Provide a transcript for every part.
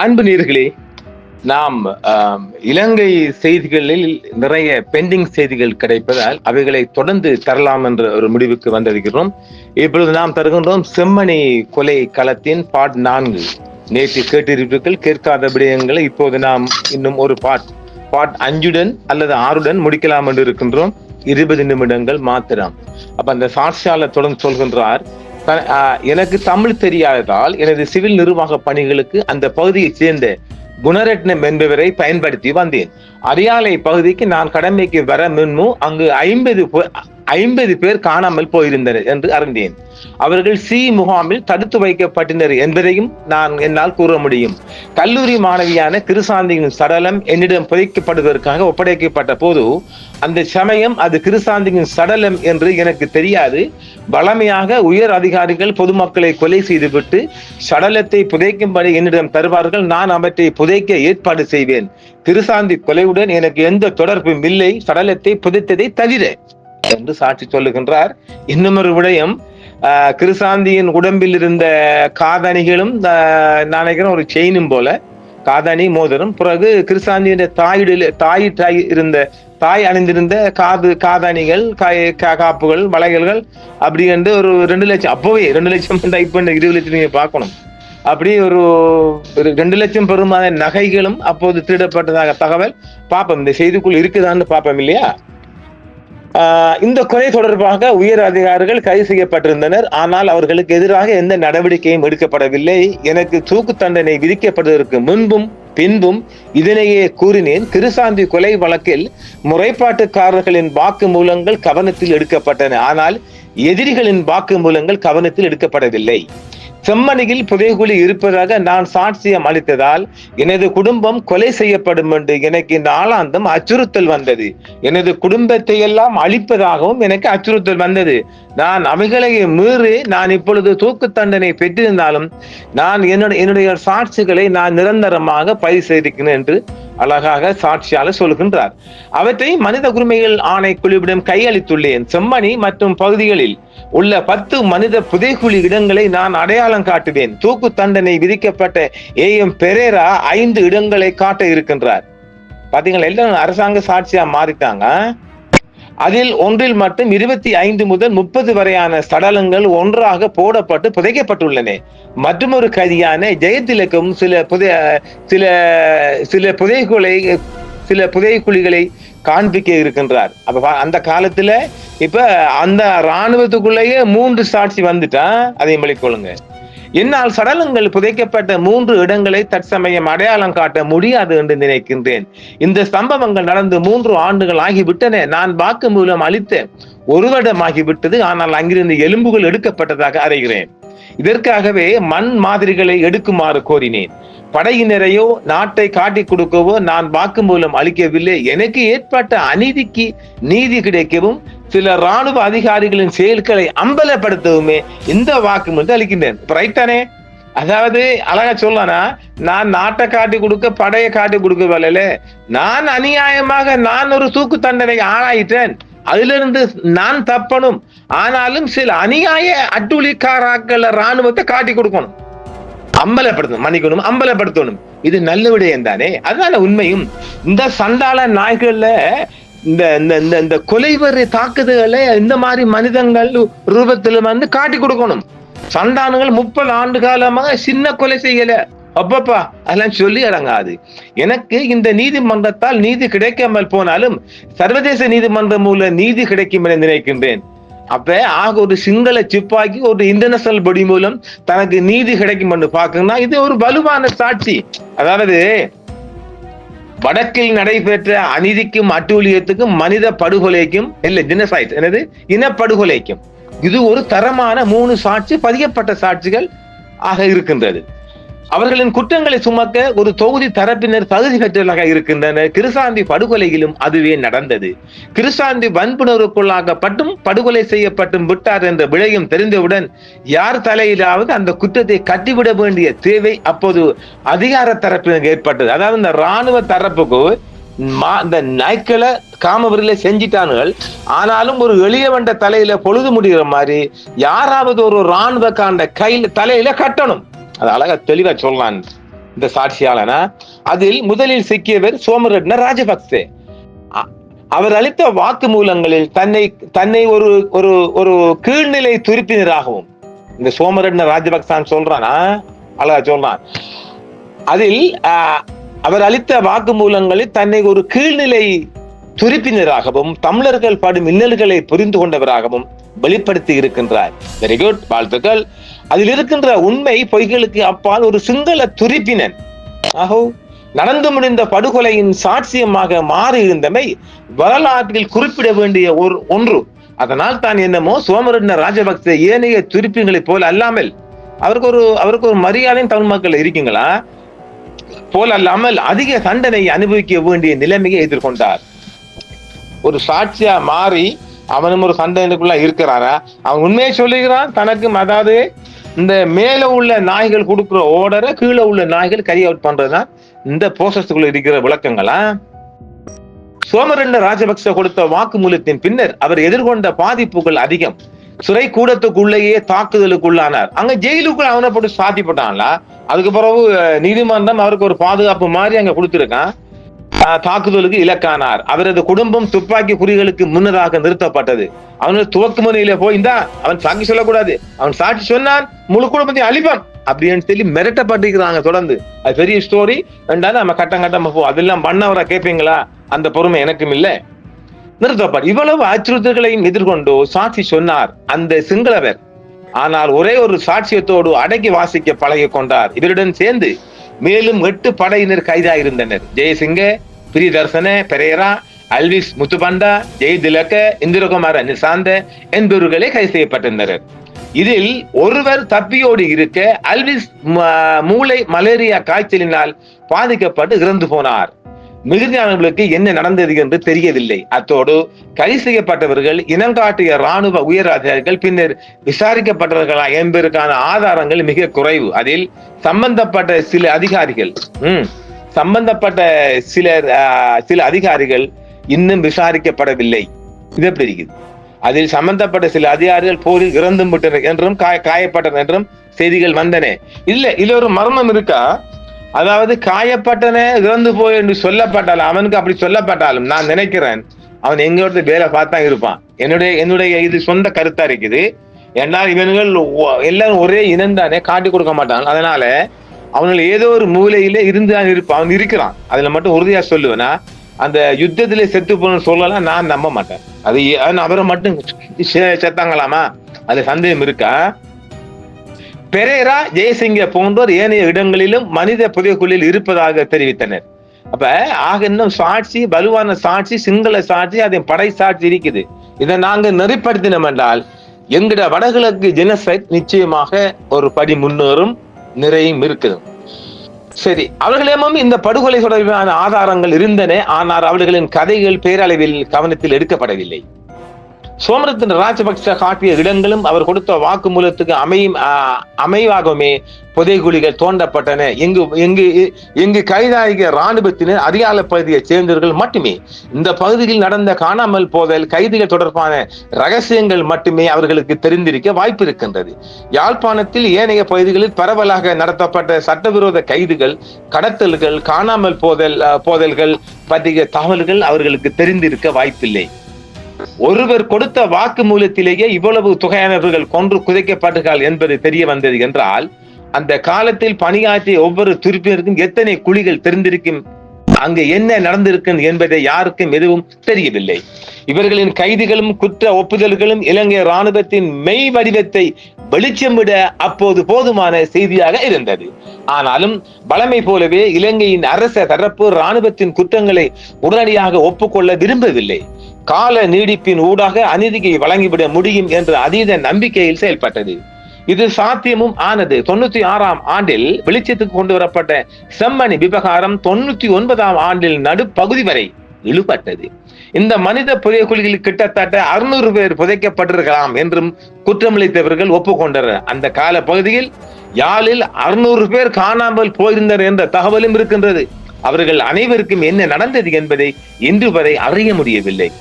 அன்பு நீர்களே நாம் இலங்கை செய்திகளில் நிறைய பெண்டிங் செய்திகள் கிடைப்பதால் அவைகளை தொடர்ந்து தரலாம் என்ற ஒரு முடிவுக்கு வந்திருக்கிறோம். இப்பொழுது நாம் தருகின்றோம் செம்மணி கொலை களத்தின் பாட் நான்கு. நேற்று கேட்டிருப்பீர்கள் கேட்காத விடயங்களை இப்போது நாம் இன்னும் ஒரு பாட் பாட் அஞ்சுடன் அல்லது ஆறுடன் முடிக்கலாம் என்று இருக்கின்றோம். இருபது நிமிடங்கள் மாத்திரம். அப்ப அந்த சாட்சியாளர் தொடர்ந்து சொல்கின்றார் எனக்கு தமிழ் தெரியாததால் எனது சிவில் நிர்வாக பணிகளுக்கு அந்த பகுதியைச் சேர்ந்த குணரட்னம் என்பவரை பயன்படுத்தி வந்தேன். அரியாலை பகுதிக்கு நான் கடமைக்கு வர முன்பு அங்கு ஐம்பது ஐம்பது பேர் காணாமல் போயிருந்தனர் என்று அறிந்தேன். அவர்கள் சி முகாமில் தடுத்து வைக்கப்பட்டனர் என்பதையும் நான் என்னால் கூற முடியும். கல்லூரி மாணவியான கிருசாந்தியின் சடலம் என்னிடம் புதைக்கப்படுவதற்காக ஒப்படைக்கப்பட்ட போது அந்த சமயம் அது கிருசாந்தியின் சடலம் என்று எனக்கு தெரியாது. வளமையாக உயர் அதிகாரிகள் பொதுமக்களை கொலை செய்துவிட்டு சடலத்தை புதைக்கும்படி என்னிடம் தருவார்கள். நான் அவற்றை புதைக்க ஏற்பாடு செய்வேன். கிருசாந்தி கொலையுடன் எனக்கு எந்த தொடர்பும் இல்லை. சடலத்தை புதைத்ததை தவிர. என்று சாட்சி சொல்லுகின்றார். இன்னும் ஒரு விடயம் கிருசாந்தியின் உடம்பில் இருந்த காதணிகளும் நினைக்கிறேன் ஒரு செயினும் போல காதணி மோதிரம். பிறகு கிருசாந்தியின் தாய் தாய் இருந்த தாய் அணிந்திருந்த காது காதணிகள் காய் காப்புகள் வளையல்கள் அப்படி என்று ஒரு ரெண்டு லட்சம் அப்போவே ரெண்டு லட்சம் டைப் பண்ண இருபது லட்சம் நீங்க பார்க்கணும். அப்படி ஒரு ஒரு ரெண்டு லட்சம் பெருமான நகைகளும் அப்போது திருடப்பட்டதாக தகவல். பார்ப்போம் இந்த செய்திக்குள் இருக்குதான்னு பார்ப்போம் இல்லையா? இந்த கொலை தொடர்பாக உயர் அதிகாரிகள் கைது செய்யப்பட்டிருந்தனர். ஆனால் அவர்களுக்கு எதிராக எந்த நடவடிக்கையும் எடுக்கப்படவில்லை. எனக்கு தூக்கு தண்டனை விதிக்கப்படுவதற்கு முன்பும் பின்பும் இதனையே கூறினேன். கிருசாந்தி கொலை வழக்கில் முறைப்பாட்டுக்காரர்களின் வாக்கு மூலங்கள் கவனத்தில் எடுக்கப்பட்டன. ஆனால் எதிரிகளின் வாக்கு மூலங்கள் கவனத்தில் எடுக்கப்படவில்லை. செம்மணியில் புதைகுழி இருப்பதாக நான் சாட்சியம் அளித்ததால் எனது குடும்பம் கொலை செய்யப்படும் என்று எனக்கு நாளாந்தம் அச்சுறுத்தல் வந்தது. எனது குடும்பத்தை எல்லாம் அழிப்பதாகவும் எனக்கு அச்சுறுத்தல் வந்தது. நான் அவைகளையே மீறி நான் இப்பொழுது தூக்கு தண்டனை பெற்றிருந்தாலும் நான் என்னுடைய என்னுடைய சாட்சிகளை நான் நிரந்தரமாக பதிவு செய்திருக்கிறேன் என்று அழகாக சாட்சியாளர் சொல்கின்றார் அவற்றை மனித உரிமைகள் ஆணைக்குழுவிடம் கையளித்துள்ளேன். செம்மணி மற்றும் பகுதிகளில் உள்ள பத்து மனித புதைக்குழி இடங்களை நான் அடையாளம் காட்டுவேன். தூக்கு தண்டனை விதிக்கப்பட்ட ஏ. எம். பெரேரா ஐந்து இடங்களை காட்ட இருக்கின்றார். பாத்தீங்களா எல்லாம் அரசாங்க சாட்சியா மாறிட்டாங்க. அதில் ஒன்றில் மட்டும் இருபத்தி ஐந்து முதல் முப்பது வரையான சடலங்கள் ஒன்றாக போடப்பட்டு புதைக்கப்பட்டுள்ளன. மற்றொரு கைதியான ஜெயதிலக்கும் சில புதை சில சில புதைகுலை சில புதைக்குழிகளை காண்பிக்க இருக்கின்றார். அப்ப அந்த காலத்துல இப்ப அந்த ராணுவத்துக்குள்ளேயே மூன்று சாட்சி வந்துட்டா அதை மொழிக்கொள்ளுங்க என்னால் சடலங்கள் புதைக்கப்பட்ட மூன்று இடங்களை தற்சமயம் அடையாளம் காட்ட முடியாது என்று நினைக்கின்றேன். இந்த சம்பவங்கள் நடந்து மூன்று ஆண்டுகள் ஆகிவிட்டன. நான் வாக்கு மூலம் அளித்த ஒரு வருடம் ஆகிவிட்டது. ஆனால் அங்கிருந்து எலும்புகள் எடுக்கப்பட்டதாக அறிகிறேன். இதற்காகவே மண் மாதிரிகளை எடுக்குமாறு கோரினேன். படையினரையோ நாட்டை காட்டிக் கொடுக்கவோ நான் வாக்குமூலம் அளிக்கவில்லை. எனக்கு ஏற்பட்ட அநீதிக்கு நீதி கிடைக்கவும் சில ராணுவ அதிகாரிகளின் செயல்களை அம்பலப்படுத்தவுமே இந்த வாக்குமூலத்தை அளிக்கின்றேன். ரைட் அதாவது அழகா சொல்லனா நான் நாட்டை காட்டி கொடுக்க படையை காட்டி கொடுக்க வரல. நான் அநியாயமாக நான் ஒரு தூக்கு தண்டனை ஆளாயிட்டேன் அதிலிருந்து நான் தப்பணும். ஆனாலும் சில அநியாய அட்டுழிக்காராக்கள ராணுவத்தை காட்டி கொடுக்கணும். அம்பலப்படுத்தணும் மன்னிக்கணும் அம்பலப்படுத்தணும். இது நல்ல விடயம் தானே? அதனால உண்மையும். இந்த சண்டாள நாய்கள்ல இந்த இந்த இந்த இந்த கொலைவரி தாக்குதல்களை இந்த மாதிரி மனிதங்கள் ரூபத்தில் வந்து காட்டி கொடுக்கணும். சந்தானங்கள் முப்பது ஆண்டு காலமாக சின்ன கொலை செய்யல. அப்பப்பா அதெல்லாம் சொல்லி அடங்காது. எனக்கு இந்த நீதிமன்றத்தால் நீதி கிடைக்காமல் போனாலும் சர்வதேச நீதிமன்றம் மூலம் நீதி கிடைக்கும் என நினைக்கின்றேன். அப்ப ஆக ஒரு சிங்கள சிப்பாக்கி ஒரு இன்டர்நேஷனல் பொடி மூலம் தனக்கு நீதி கிடைக்கும் என்று இது ஒரு வலுவான சாட்சி. அதாவது வடக்கில் நடைபெற்ற அநீதிக்கும் அட்டூழியத்துக்கும் மனித படுகொலைக்கும் இல்லை ஜெனசைட் என்னது? இனப்படுகொலைக்கும். இது ஒரு தரமான மூணு சாட்சி பதியப்பட்ட சாட்சிகள் ஆக இருக்கின்றது. அவர்களின் குற்றங்களை சுமக்க ஒரு தொகுதி தரப்பினர் தகுதி பெற்றவர்களாக இருக்கின்றனர். கிருசாந்தி படுகொலையிலும் அதுவே நடந்தது. கிருசாந்தி வன்புணர்வுக்குள்ளாகப்பட்டும் படுகொலை செய்யப்பட்டும் விட்டார் என்ற விளையும் தெரிந்தவுடன் யார் தலையிலாவது அந்த குற்றத்தை கட்டிவிட வேண்டிய தேவை அப்போது அதிகார தரப்பினர் ஏற்பட்டது. அதாவது இந்த ராணுவ தரப்புக்கு மா- இந்த நாய்க்களை காமவரில செஞ்சிட்டானுகள். ஆனாலும் ஒரு எளியவண்ட தலையில பொழுது முடிகிற மாதிரி யாராவது ஒரு ராணுவ காண்ட கையில தலையில கட்டணும். அது அழகா தெளிவா சொல்லலாம் இந்த சாட்சியாளனா. அதில் முதலில் சிக்கியவர் சோமரட்ன ராஜபக்சே. அ- அவர் அளித்த வாக்குமூலங்களில் தன்னை தன்னை ஒரு ஒரு ஒரு கீழ்நிலை துருப்பினராகவும். இந்த சோமரட்ன ராஜபக்சான் சொல்றானா? அழகா சொல்றான் அதில் அவர் அளித்த வாக்குமூலங்களில் தன்னை ஒரு கீழ்நிலை துருப்பினராகவும் தமிழர்கள் படும் இன்னல்களை புரிந்து கொண்டவராகவும் வெளிப்படுத்தி இருக்கின்றார். வெரி குட் வாழ்த்துக்கள். அதில் இருக்கின்ற உண்மை பொய்களுக்கு அப்பால் ஒரு சிங்கள துருப்பினன். ஆகோ நடந்து முடிந்த படுகொலையின் சாட்சியமாக மாறி இருந்தமை வரலாற்றில் குறிப்பிட வேண்டிய ஒரு ஒன்று. அதனால் தான் என்னமோ சோமரட்ன ராஜபக்ச ஏனைய துருப்பிங்களைப் போல அல்லாமல் அவருக்கு ஒரு அவருக்கு ஒரு மரியாதையும் தமிழ் மக்கள் இருக்கீங்களா? போல் அல்லாமல் அதிக தண்டனை அனுபவிக்க வேண்டிய நிலைமையை எதிர்கொண்டார். ஒரு சாட்சியா மாறி அவனும் ஒரு சண்டைக்குள்ள இருக்கிறாரா? அவன் உண்மையை சொல்லுகிறான் தனக்கும் அதாவது இந்த மேல உள்ள நாய்கள் கொடுக்குற ஓர்டரை கீழே உள்ள நாய்கள் கரி அவுட் பண்றதுதான் இந்த ப்ரோசஸ்க்குள்ள இருக்கிற விளக்கங்களா? சோமரண்ட ராஜபக்ச கொடுத்த வாக்குமூலத்தின் பின்னர் அவர் எதிர்கொண்ட பாதிப்புகள் அதிகம். சிறை கூடத்துக்குள்ளேயே தாக்குதலுக்குள்ளானார். அங்க ஜெயிலுக்குள்ள அவனை போட்டு சாத்திப்பட்டான்ல. அதுக்கு பிறகு நீதிமன்றம் அவருக்கு ஒரு பாதுகாப்பு மாதிரி அங்க கொடுத்துருக்கான். தாக்குதலுக்கு இலக்கானார். அவரது குடும்பம் துப்பாக்கி குறிகளுக்கு முன்னதாக நிறுத்தப்பட்டது. அவனது துவக்கு முறையில போய் அவன் சாட்சி சொல்லக்கூடாது. அவன் சாட்சி சொன்னான் முழு குடும்பத்தையும் அழிப்பான். அப்படின்னு சொல்லி மிரட்டப்பட்டிருக்கிறாங்க தொடர்ந்து. அது பெரிய ஸ்டோரி ரெண்டாவது நம்ம கட்டம் கட்டமா போ அதெல்லாம் பண்ணவரா கேட்பீங்களா அந்த பொறுமை எனக்கும் இல்லை. நிறுத்தப்பட்டு இவ்வளவு அச்சுறுத்தல்களையும் எதிர்கொண்டு சாட்சி சொன்னார் அந்த சிங்களவர். ஆனால் ஒரே ஒரு சாட்சியத்தோடு அடக்கி வாசிக்க பழகி கொண்டார். இவருடன் சேர்ந்து மேலும் எட்டு படையினர் கைதாயிருந்தனர். ஜெயசிங்க பிரியதர்சன பெரேரா அல்விஸ் முத்துபண்டா ஜெய் திலக்க இந்திரகுமார நிசாந்த என்பவர்களே கைது செய்யப்பட்டிருந்தனர். இதில் ஒருவர் தப்பியோடு இருக்க அல்விஸ் மூளை மலேரியா காய்ச்சலினால் பாதிக்கப்பட்டு இறந்து போனார். மிகுதியானவர்களுக்கு என்ன நடந்தது என்று தெரியவில்லை. அத்தோடு கைது செய்யப்பட்டவர்கள் இனங்காட்டிய ராணுவ உயர் அதிகாரிகள் பின்னர் விசாரிக்கப்பட்டவர்களா என்பதற்கான ஆதாரங்கள் மிக குறைவு. அதில் சம்பந்தப்பட்ட சில அதிகாரிகள் ம் சம்பந்தப்பட்ட சிலர் சில அதிகாரிகள் இன்னும் விசாரிக்கப்படவில்லை. இது எப்படி இருக்குது? அதில் சம்பந்தப்பட்ட சில அதிகாரிகள் போரில் இறந்தும் விட்டனர் என்றும் காய காயப்பட்டனர் என்றும் செய்திகள் வந்தன. இல்ல இதுல ஒரு மர்மம் இருக்கா? அதாவது காயப்பட்டன இறந்து போய் என்று சொல்லப்பட்டாலும் அவனுக்கு அப்படி சொல்லப்பட்டாலும் நான் நினைக்கிறேன் அவன் எங்கோட வேலை பார்த்தா இருப்பான். என்னுடைய என்னுடைய இது சொந்த கருத்தா இருக்குது. ஏன்னா இவன்கள் எல்லாரும் ஒரே இனம் தானே காட்டி கொடுக்க மாட்டாங்க. அதனால அவனுள் ஏதோ ஒரு மூலையில இருந்து தான் இருப்பான் அவன் இருக்கிறான். அதுல மட்டும் உறுதியா சொல்லுவேன்னா அந்த யுத்தத்திலே செத்து போன சொல்லலாம் நான் நம்ப மாட்டேன். அது அவரை மட்டும் செத்தாங்களாமா? அது சந்தேகம் இருக்கா? பெரேரா ஜெயசிங்க போன்றோர் ஏனைய இடங்களிலும் மனித புதைக்குழியில் இருப்பதாக தெரிவித்தனர். அப்ப ஆக இன்னும் சாட்சி வலுவான சாட்சி சிங்கள சாட்சி அதன் படை சாட்சி இருக்குது. இதை நாங்க நெறிப்படுத்தினோம் என்றால் எங்கட வடகிழக்கு ஜெனசைட் நிச்சயமாக ஒரு படி முன்னேறும். நிறையும் இருக்குது. சரி அவர்களிடமும் இந்த படுகொலை தொடர்பான ஆதாரங்கள் இருந்தன ஆனால் அவர்களின் கதைகள் பேரளவில் கவனத்தில் எடுக்கப்படவில்லை. சோமரத்தின் ராஜபக்ச காட்டிய இடங்களும் அவர் கொடுத்த வாக்குமூலத்துக்கு அமையும் அமைவாகவுமே புதைகுழிகள் தோண்டப்பட்டன. இங்கு இங்கு இங்கு கைதாகிய ராணுவத்தினர் அரியால பகுதியைச் சேர்ந்தவர்கள் மட்டுமே. இந்த பகுதியில் நடந்த காணாமல் போதல் கைதிகள் தொடர்பான ரகசியங்கள் மட்டுமே அவர்களுக்கு தெரிந்திருக்க வாய்ப்பு இருக்கின்றது. யாழ்ப்பாணத்தில் ஏனைய பகுதிகளில் பரவலாக நடத்தப்பட்ட சட்டவிரோத கைதுகள் கடத்தல்கள் காணாமல் போதல் போதல்கள் பற்றிய தகவல்கள் அவர்களுக்கு தெரிந்திருக்க வாய்ப்பில்லை. ஒருவர் கொடுத்த வாக்குமூலத்திலேயே இவ்வளவு தொகையானவர்கள் கொன்று குதைக்கப்பட்டார்கள் என்பது தெரிய வந்தது என்றால் அந்த காலத்தில் பணியாற்றிய ஒவ்வொரு துருப்பினருக்கும் எத்தனை குழிகள் தெரிந்திருக்கும் அங்கு என்ன நடந்திருக்கும் என்பதை யாருக்கும் எதுவும் தெரியவில்லை. இவர்களின் கைதுகளும் குற்ற ஒப்புதல்களும் இலங்கை ராணுவத்தின் மெய் வடிவத்தை வெளிச்சம் விட அப்போது போதுமான செய்தியாக இருந்தது. ஆனாலும் பழமை போலவே இலங்கையின் அரச தரப்பு ராணுவத்தின் குற்றங்களை உடனடியாக ஒப்புக்கொள்ள விரும்பவில்லை. கால நீடிப்பின் ஊடாக அநீதியை வழங்கிவிட முடியும் என்ற அதீத நம்பிக்கையில் செயல்பட்டது. இது சாத்தியமும் ஆனது. தொண்ணூத்தி ஆறாம் ஆண்டில் வெளிச்சத்துக்கு கொண்டு வரப்பட்ட செம்மணி விவகாரம் தொண்ணூத்தி ஒன்பதாம் ஆண்டில் நடுப்பகுதி வரை இழுபட்டது. இந்த மனித புதைக்குழிகளில் கிட்டத்தட்ட அறுநூறு பேர் புதைக்கப்பட்டிருக்கலாம் என்றும் குற்றமளித்தவர்கள் ஒப்புக்கொண்டனர். அந்த கால பகுதியில் யாழில் அறுநூறு பேர் காணாமல் போயிருந்தனர் என்ற தகவலும் இருக்கின்றது. அவர்கள் அனைவருக்கும் என்ன நடந்தது என்பதை இன்று வரை அறிய முடியவில்லை.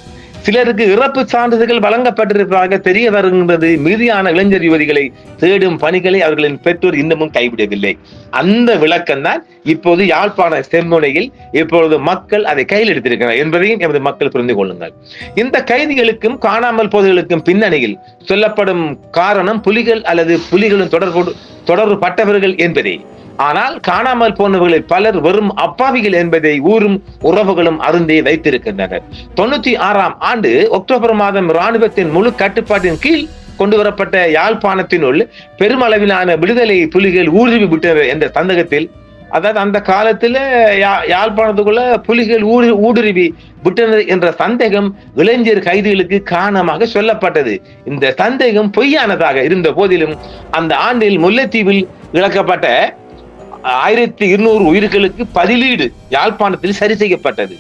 சிலருக்கு இறப்பு சான்றிதழ்கள் வழங்கப்பட்டிருப்பதாக தெரிய வருகின்றது. மீதியான இளைஞர் யுவதிகளை தேடும் பணிகளை அவர்களின் பெற்றோர் இன்னமும் கைவிடவில்லை. அந்த விளக்கம் தான் இப்போது யாழ்ப்பாண செம்முனையில் இப்பொழுது மக்கள் அதை கையில் எடுத்திருக்கிறார் என்பதையும் எமது மக்கள் புரிந்து கொள்ளுங்கள். இந்த கைதிகளுக்கும் காணாமல் போதைகளுக்கும் பின்னணியில் சொல்லப்படும் காரணம் புலிகள் அல்லது புலிகளின் தொடர்பு தொடர்பு பட்டவர்கள் என்பதே. ஆனால் காணாமல் போனவர்களில் பலர் வெறும் அப்பாவிகள் என்பதை ஊரும் உறவுகளும் அருந்தே வைத்திருக்கின்றனர். தொண்ணூத்தி ஆறாம் ஆண்டு அக்டோபர் மாதம் இராணுவத்தின் முழு கட்டுப்பாட்டின் கீழ் கொண்டு வரப்பட்ட யாழ்ப்பாணத்தினுள் பெருமளவிலான விடுதலை புலிகள் ஊடுருவி விட்டனர் என்ற சந்தகத்தில் அதாவது அந்த காலத்துல யா- யாழ்ப்பாணத்துக்குள்ள புலிகள் ஊடு ஊடுருவி விட்டனர் என்ற சந்தேகம் இளைஞர் கைதிகளுக்கு காரணமாக சொல்லப்பட்டது. இந்த சந்தேகம் பொய்யானதாக இருந்த போதிலும் அந்த ஆண்டில் முல்லைத்தீவில் இழக்கப்பட்ட ஆயிரத்தி இருநூறு உயிர்களுக்கு பதிலீடு யாழ்ப்பாணத்தில் சரி செய்யப்பட்டது.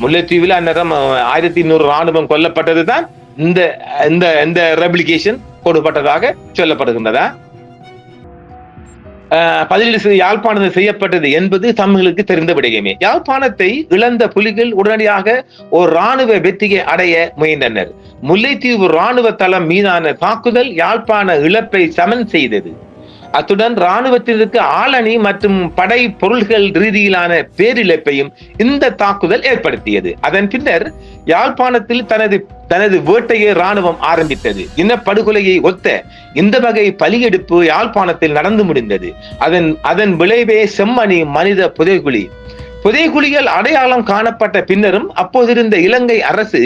முல்லைத்தீவில் அந்நேரம் ஆயிரத்தி இருநூறு ராணுவம் கொல்லப்பட்டது தான் இந்த இந்த இந்த ரெப்ளிகேஷன் கொடுப்பட்டதாக சொல்லப்படுகின்றதா? பதிலீடு யாழ்ப்பாணத்தில் செய்யப்பட்டது என்பது தமிழுக்கு தெரிந்த விடயமே. யாழ்ப்பாணத்தை இழந்த புலிகள் உடனடியாக ஒரு ராணுவ வெற்றியை அடைய முயன்றனர். முல்லைத்தீவு ராணுவ தளம் மீதான தாக்குதல் யாழ்ப்பாண இழப்பை சமன் செய்தது. அத்துடன் ராணுவத்திற்கு ஆளணி மற்றும் படை பொருள்கள் ரீதியிலான பேரிழப்பையும் இந்த தாக்குதல் ஏற்படுத்தியது. அதன் பின்னர் யாழ்ப்பாணத்தில் தனது தனது வேட்டையை ராணுவம் ஆரம்பித்தது. இனப்படுகொலையை ஒத்த இந்த வகை பலியெடுப்பு யாழ்ப்பாணத்தில் நடந்து முடிந்தது. அதன் அதன் விளைவே செம்மணி மனித புதைகுழி. புதைகுழிகள் அடையாளம் காணப்பட்ட பின்னரும் அப்போதிருந்த இலங்கை அரசு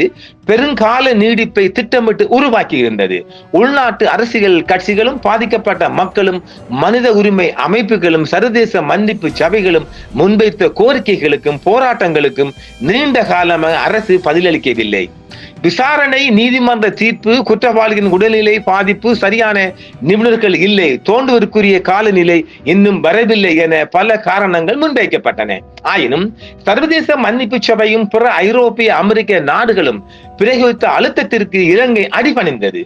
பெருங்கால நீடிப்பை திட்டமிட்டு உருவாக்கியிருந்தது உள்நாட்டு அரசியல் கட்சிகளும் பாதிக்கப்பட்ட மக்களும் மனித உரிமை அமைப்புகளும் சர்வதேச மன்னிப்பு சபைகளும் முன்வைத்த கோரிக்கைகளுக்கும் போராட்டங்களுக்கும் நீண்ட காலமாக அரசு பதிலளிக்கவில்லை. விசாரணை நீதிமன்ற தீர்ப்பு குற்றவாளியின் உடல்நிலை பாதிப்பு சரியான நிபுணர்கள் இல்லை தோண்டுவதற்குரிய காலநிலை இன்னும் வரவில்லை என பல காரணங்கள் முன்வைக்கப்பட்டன. ஆயினும் சர்வதேச மன்னிப்பு சபையும் பிற ஐரோப்பிய அமெரிக்க நாடுகளும் பிரயோகித்த அழுத்தத்திற்கு இலங்கை அடிபணிந்தது.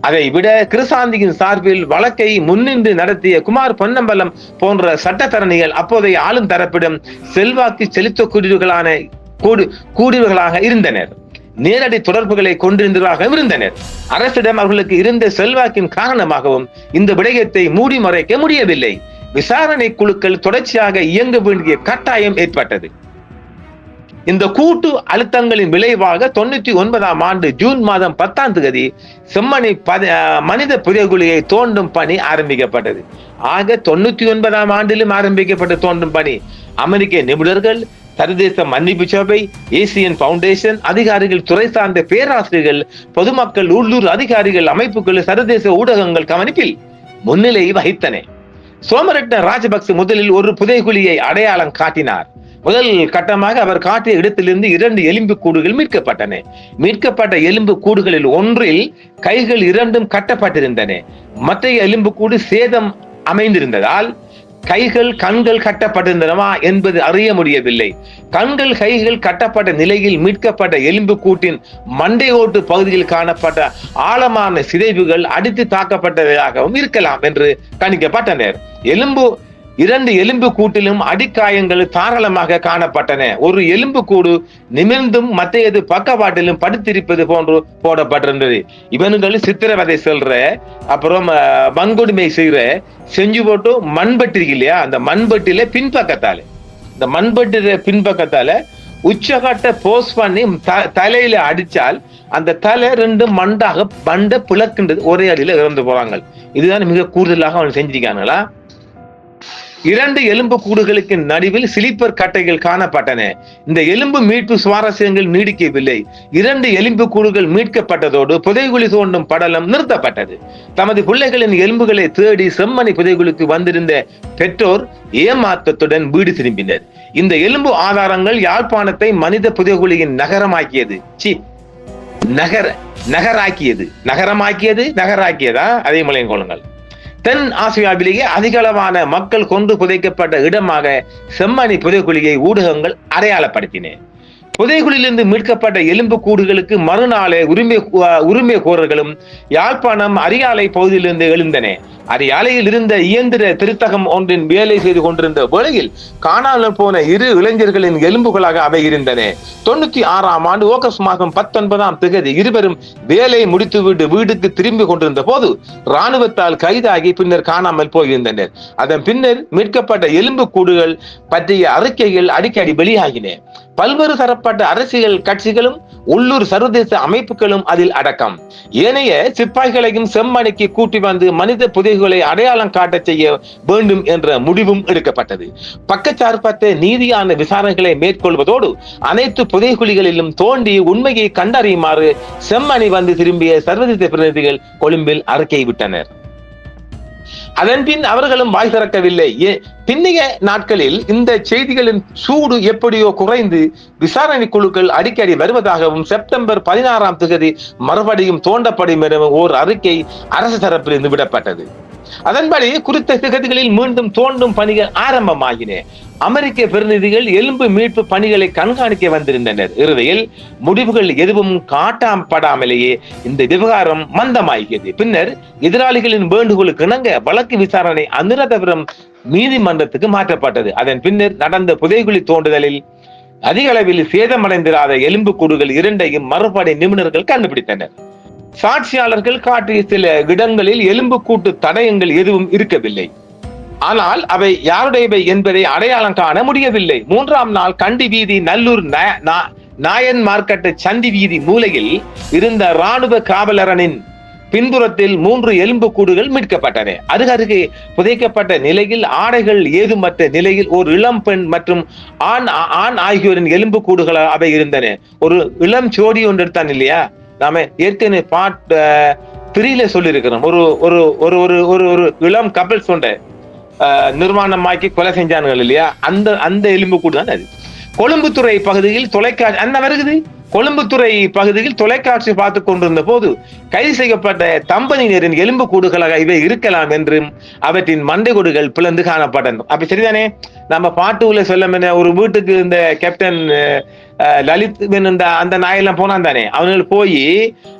அதை விட கிருசாந்தியின் சார்பில் வழக்கை முன்னின்று நடத்திய குமார் பொன்னம்பலம் போன்ற சட்டத்தரணிகள் அப்போதைய ஆளும் தரப்பிடம் செல்வாக்கு செலுத்தக்கூடியவர்களான கூடு கூடியவர்களாக இருந்தனர். நேரடி தொடர்புகளை கொண்டிருந்ததாக இருந்தனர் அரசிடம் அவர்களுக்கு இருந்த செல்வாக்கின் காரணமாகவும் இந்த விடயத்தை மூடி மறைக்க முடியவில்லை. விசாரணை குழுக்கள் தொடர்ச்சியாக இயங்க வேண்டிய கட்டாயம் ஏற்பட்டது. இந்த கூட்டு அழுத்தங்களின் விளைவாக தொண்ணூத்தி ஒன்பதாம் ஆண்டு ஜூன் மாதம் பத்தாம் தேதி செம்மணி பத- மனித புதைகுழியை தோண்டும் பணி ஆரம்பிக்கப்பட்டது. ஆக தொண்ணூத்தி ஒன்பதாம் ஆண்டிலும் ஆரம்பிக்கப்பட்ட தோண்டும் பணி. அமெரிக்க நிபுணர்கள் சர்வதேச மன்னிப்பு சபை ஏசியன் பவுண்டேஷன் அதிகாரிகள் துறை சார்ந்த பேராசிரியர்கள் பொதுமக்கள் உள்ளூர் அதிகாரிகள் அமைப்புகள் சர்வதேச ஊடகங்கள் கவனிப்பில் முன்னிலை வகித்தன. சோமரட்ன ராஜபக்ச முதலில் ஒரு புதைகுழியை அடையாளம் காட்டினார். முதல் கட்டமாக அவர் காட்டிய இடத்திலிருந்து இரண்டு எலும்பு கூடுகள் மீட்கப்பட்டன. மீட்கப்பட்ட எலும்பு கூடுகளில் ஒன்றில் கைகள் இரண்டும் கட்டப்பட்டிருந்தன. மற்ற எலும்பு கூடு சேதம் அமைந்திருந்ததால் கைகள் கண்கள் கட்டப்பட்டிருந்தனவா என்பது அறிய முடியவில்லை. கண்கள் கைகள் கட்டப்பட்ட நிலையில் மீட்கப்பட்ட எலும்பு கூட்டின் மண்டையோட்டு பகுதியில் காணப்பட்ட ஆழமான சிதைவுகள் அடித்து தாக்கப்பட்டதாகவும் இருக்கலாம் என்று கணிக்கப்பட்டனர். எலும்பு இரண்டு எலும்பு கூட்டிலும் அடிக்காயங்கள் தாராளமாக காணப்பட்டன. ஒரு எலும்பு கூடு நிமிர்ந்தும் மற்றையது பக்கவாட்டிலும் படுத்திருப்பது போன்று போடப்பட்டிருந்தது. இவனுங்கள் சித்திரவதை செல்ற அப்புறம் அஹ், செய்கிற செய்யற செஞ்சு போட்டு மண்பட்டி இருக்கு இல்லையா? அந்த மண்பட்டியில பின்பக்கத்தால. இந்த மண்பட்டியில பின்பக்கத்தால உச்சகட்ட போஸ் பண்ணி த- தலையில அடிச்சால் அந்த தலை ரெண்டு மண்டாக மண்டை பிளக்குன்றது. ஒரே அடியில இறந்து போறாங்க இதுதான் மிக கூடுதலாக அவன் செஞ்சிருக்காங்களா இரண்டு எலும்பு கூடுகளுக்கு நடுவில் சிலிப்பர் கட்டைகள் காணப்பட்டன. இந்த எலும்பு மீட்பு சுவாரஸ்யங்கள் நீடிக்கவில்லை. இரண்டு எலும்பு கூடுகள் மீட்கப்பட்டதோடு புதைகுழி தோண்டும் படலம் நிறுத்தப்பட்டது. தமது பிள்ளைகளின் எலும்புகளை தேடி செம்மணி புதைகுழிக்கு வந்திருந்த பெற்றோர் ஏமாற்றத்துடன் வீடு திரும்பினர். இந்த எலும்பு ஆதாரங்கள் யாழ்ப்பாணத்தை மனித புதைகுழியின் நகரமாக்கியது. சி நகர நகராக்கியது. நகரமாக்கியது நகராக்கியதா? அதே முளையம் கொள்ளுங்கள். தென் ஆசியாவிலேயே அதிகளவான மக்கள் கொண்டு புதைக்கப்பட்ட இடமாக செம்மணி புதைக்குழியை ஊடகங்கள் அடையாளப்படுத்தின. புதைகுழியிலிருந்து மீட்கப்பட்ட எலும்பு கூடுகளுக்கு மறுநாளே உரிமை உரிமை கோரர்களும் யாழ்ப்பாணம் அரியாலை பகுதியிலிருந்து எழுந்தன. அரியாலையில் இருந்த இயந்திர திருத்தகம் ஒன்றின் வேலை செய்து கொண்டிருந்த வேளையில் காணாமல் போன இரு இளைஞர்களின் எலும்புகளாக அவை இருந்தன. தொண்ணூத்தி ஆறாம் ஆண்டு ஆகஸ்ட் மாதம் பத்தொன்பதாம் திகதி இருவரும் வேலை முடித்துவிட்டு வீட்டுக்கு திரும்பி கொண்டிருந்த போது ராணுவத்தால் கைதாகி பின்னர் காணாமல் போயிருந்தனர். அதன் பின்னர் மீட்கப்பட்ட எலும்பு கூடுகள் பற்றிய அறிக்கைகள் அடிக்கடி வெளியாகின. பல்வேறு தரப்பு தரப்பட்ட அரசியல் கட்சிகளும் உள்ளூர் சர்வதேச அமைப்புகளும் அதில் அடக்கம். ஏனைய சிப்பாய்களையும் செம்மணிக்கு கூட்டி வந்து மனித புதைகளை அடையாளம் காட்ட செய்ய வேண்டும் என்ற முடிவும் எடுக்கப்பட்டது. பக்கச்சார்பற்ற நீதியான விசாரணைகளை மேற்கொள்வதோடு அனைத்து புதைகுழிகளிலும் தோண்டி உண்மையை கண்டறியுமாறு செம்மணி வந்து திரும்பிய சர்வதேச பிரதிநிதிகள் கொழும்பில் அறிக்கை விட்டனர். அதன் பின் அவர்களும் வாய் திறக்கவில்லை. பின்னைய நாட்களில் இந்த செய்திகளின் சூடு எப்படியோ குறைந்து விசாரணை குழுக்கள் அடிக்கடி வருவதாகவும் செப்டம்பர் பதினாறாம் தேதி மறுபடியும் தோண்டப்படும் எனவும் ஓர் அறிக்கை அரசு தரப்பிலிருந்து விடப்பட்டது. அதன்படி குறித்த திகதிகளில் மீண்டும் தோண்டும் பணிகள் ஆரம்பமாகின அமெரிக்க பிரதிநிதிகள் எலும்பு மீட்பு பணிகளை கண்காணிக்க வந்திருந்தனர். இறுதியில் முடிவுகள் எதுவும் காட்டாம்படாமலேயே இந்த விவகாரம் மந்தமாகியது. பின்னர் எதிராளிகளின் வேண்டுகோளுக்கு இணங்க வழக்கு விசாரணை அனுராதபுரம் நீதிமன்றத்துக்கு மாற்றப்பட்டது. அதன் பின்னர் நடந்த புதைகுழி தோண்டுதலில் அதிக அளவில் சேதமடைந்திராத எலும்பு கூடுகள் இரண்டையும் மறுபடி நிபுணர்கள் கண்டுபிடித்தனர். சாட்சியாளர்கள் காட்டிய சில இடங்களில் எலும்பு கூட்டு தடயங்கள் எதுவும் இருக்கவில்லை. ஆனால் அவை யாருடையவை என்பதை அடையாளம் காண முடியவில்லை. மூன்றாம் நாள் கண்டி வீதி நல்லூர் நாயன் மார்க்கெட்டு சந்தி வீதி மூலையில் இருந்த ராணுவ காவலரனின் பின்புறத்தில் மூன்று எலும்பு கூடுகள் மீட்கப்பட்டன. அருகருகே புதைக்கப்பட்ட நிலையில் ஆடைகள் ஏதுமற்ற நிலையில் ஒரு இளம் பெண் மற்றும் ஆண் ஆண் ஆகியோரின் எலும்பு கூடுகள் அவை இருந்தன. ஒரு இளம் ஜோடி ஒன்று எடுத்தான் இல்லையா? நாம ஏற்கனவே பாட் த்ரீல சொல்லியிருக்கிறோம். ஒரு ஒரு ஒரு ஒரு ஒரு ஒரு இளம் கப்பல் சொண்ட நிர்மாணமாக்கி கொலை செஞ்சானுங்கள் இல்லையா? அந்த அந்த எலும்பு கூட தான் அது. கொழும்புத்துறை பகுதியில் தொலைக்காட்சி அந்த வருகுது கொழும்புத்துறை பகுதியில் தொலைக்காட்சி பார்த்து கொண்டிருந்த போது கைது செய்யப்பட்ட தம்பதியினரின் எலும்பு கூடுகளாக இவை இருக்கலாம் என்றும் அவற்றின் மண்டை கூடுகள் பிளந்து காணப்பட்டன. அப்ப சரிதானே? நம்ம பாட்டு உள்ள சொல்ல ஒரு வீட்டுக்கு இந்த கேப்டன் லலித் இந்த அந்த நாயெல்லாம் போனான் தானே? அவனுக்கு போய்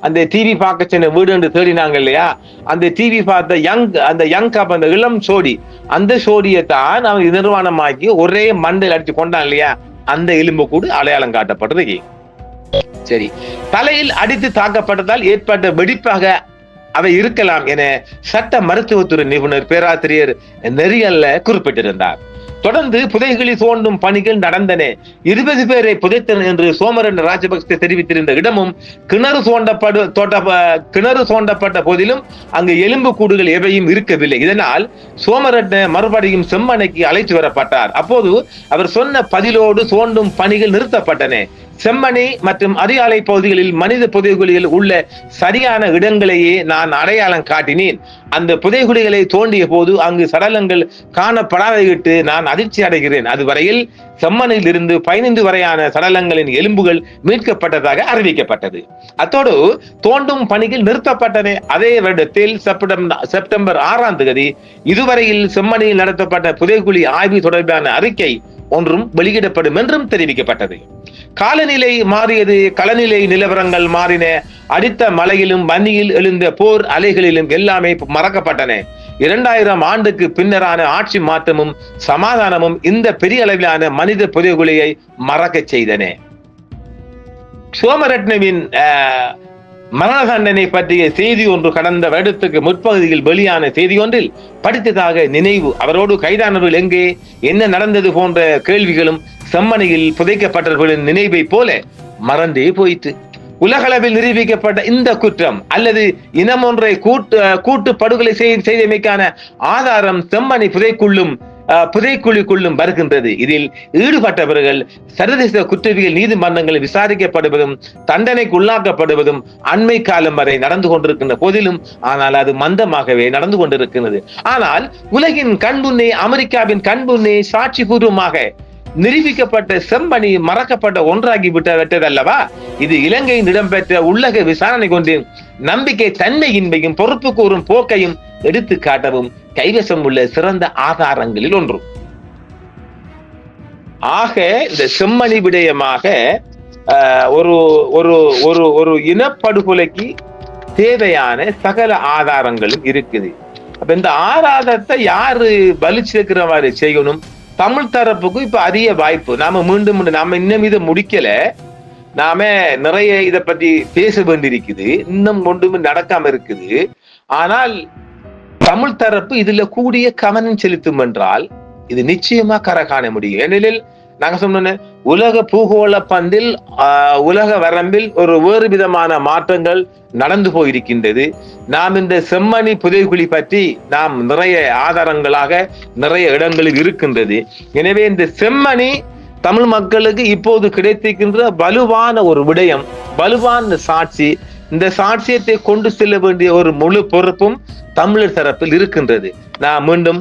அந்த டிவி பார்க்க சின்ன வீடு என்று தேடினாங்க இல்லையா? அந்த டிவி பார்த்த யங் அந்த யங் காப் அந்த இளம் சோடி அந்த சோடியை தான் அவன் நிர்வாணமாக்கி ஒரே மண்டையில் அடிச்சு கொண்டான் இல்லையா? அந்த எலும்பு கூடு அடையாளம் காட்டப்பட்டது. சரி. தலையில் அடித்து தாக்கப்பட்டதால் ஏற்பட்ட வெடிப்பாக அவை இருக்கலாம் என சட்ட மருத்துவத்துறை நிபுணர் பேராசிரியர் நெறியல்ல குறிப்பிட்டிருந்தார். தொடர்ந்து புதைகளில் தோண்டும் பணிகள் நடந்தன. இருபது பேரை புதைத்தனர் என்று சோமரன் ராஜபக்சே தெரிவித்திருந்த இடமும் கிணறு தோண்டப்படு தோட்ட கிணறு தோண்டப்பட்ட போதிலும் அங்கு எலும்பு கூடுகள் எவையும் இருக்கவில்லை. இதனால் சோமரட்ன மறுபடியும் செம்மனைக்கு அழைத்து வரப்பட்டார். அப்போது அவர் சொன்ன பதிலோடு தோண்டும் பணிகள் நிறுத்தப்பட்டன. செம்மணி மற்றும் அரியாலை பகுதிகளில் மனித புதைகுழிகள் உள்ள சரியான இடங்களையே நான் அடையாளம் காட்டினேன். அந்த புதைகுழிகளை தோண்டிய போது அங்கு சடலங்கள் காணப்படாதையிட்டு நான் அதிர்ச்சி அடைகிறேன். அதுவரையில் செம்மணில் இருந்து பதினைந்து வரையான சடலங்களின் எலும்புகள் மீட்கப்பட்டதாக அறிவிக்கப்பட்டது. அத்தோடு தோண்டும் பணிகள் நிறுத்தப்பட்டன. அதே வருடத்தில் செப்டம்பர் செப்டம்பர் ஆறாம் தேதி இதுவரையில் செம்மணியில் நடத்தப்பட்ட புதைகுழி ஆய்வு தொடர்பான அறிக்கை ஒன்றும் வெளியிடப்படும் என்றும் தெரிவிக்கப்பட்டது. காலநிலை மாறியது களநிலை நிலவரங்கள் மாறின அடித்த மலையிலும் மண்ணியில் எழுந்த போர் அலைகளிலும் எல்லாமே மறக்கப்பட்டன. இரண்டாயிரம் ஆண்டுக்கு பின்னரான ஆட்சி மாற்றமும் சமாதானமும் இந்த பெரிய அளவிலான மனித புதைகுலியை மறக்க செய்தன. சோமரட்னவின் மரண தண்டனை பற்றிய செய்தி ஒன்று கடந்த வருடத்துக்கு முற்பகுதியில் வெளியான செய்தி ஒன்றில் படித்ததாக நினைவு அவரோடு கைதானவர்கள் எங்கே என்ன நடந்தது போன்ற கேள்விகளும் செம்மனையில் புதைக்கப்பட்டவர்களின் நினைவை போல மறந்தே போயிற்று. உலகளவில் நிரூபிக்கப்பட்ட இந்த குற்றம் அல்லது இனம் ஒன்றை கூட்டு கூட்டு படுகொலை செய்தமைக்கான ஆதாரம் செம்மனை புதைக்குள்ளும் புதைக்குழிக்குள்ளும் வருகின்றது. இதில் ஈடுபட்டவர்கள் சர்வதேச குற்றவியல் நீதிமன்றங்களில் விசாரிக்கப்படுவதும் தண்டனைக்கு உள்ளாக்கப்படுவதும் அண்மை காலம் வரை நடந்து கொண்டிருக்கின்ற போதிலும் ஆனால் அது மந்தமாகவே நடந்து கொண்டிருக்கிறது ஆனால் உலகின் கண்புண்ணே அமெரிக்காவின் கண்புண்ணே சாட்சி பூர்வமாக நிரூபிக்கப்பட்ட செம்மணி மறக்கப்பட்ட ஒன்றாகி விட்ட அல்லவா இது இலங்கையின் இடம்பெற்ற உள்ளக விசாரணை கொண்டின் நம்பிக்கை தன்மையின்மையும் பொறுப்பு கூறும் போக்கையும் எடுத்து காட்டவும் கைவசம் உள்ள சிறந்த ஆதாரங்களில் ஒன்று. ஆக இந்த செம்மணி விடயமாக ஆஹ், ஒரு ஒரு ஒரு ஒரு இனப்படுகொலைக்கு தேவையான சகல ஆதாரங்களும் இருக்குது. அப்ப இந்த ஆதாரத்தை யாரு பலி மாதிரி செய்யணும்? தமிழ் தரப்புக்கு இப்ப அதிக வாய்ப்பு. நாம மீண்டும் மீண்டும் நாம இன்னும் இதை முடிக்கல. நாம நிறைய இத பத்தி பேச வேண்டியிருக்குது. இன்னும் ஒன்றுமே நடக்காம இருக்குது. ஆனால் தமிழ் தரப்பு இதுல கூடிய கவனம் செலுத்தும் என்றால் இது நிச்சயமா கரை காண முடியும் ஏனெனில் நாங்க சொன்னோன்னு உலக பூகோள பந்தில் உலக வரம்பில் ஒரு வேறு விதமான மாற்றங்கள் நடந்து போயிருக்கின்றது. நாம் இந்த செம்மணி புதைகுழி பற்றி நாம் நிறைய ஆதாரங்களாக நிறைய இடங்களில் இருக்கின்றது. எனவே இந்த செம்மணி தமிழ் மக்களுக்கு இப்போது கிடைத்திருக்கின்ற வலுவான ஒரு விடயம் வலுவான சாட்சி. இந்த சாட்சியத்தை கொண்டு செல்ல வேண்டிய ஒரு முழு பொறுப்பும் தமிழர் தரப்பில் இருக்கின்றது. நான் மீண்டும்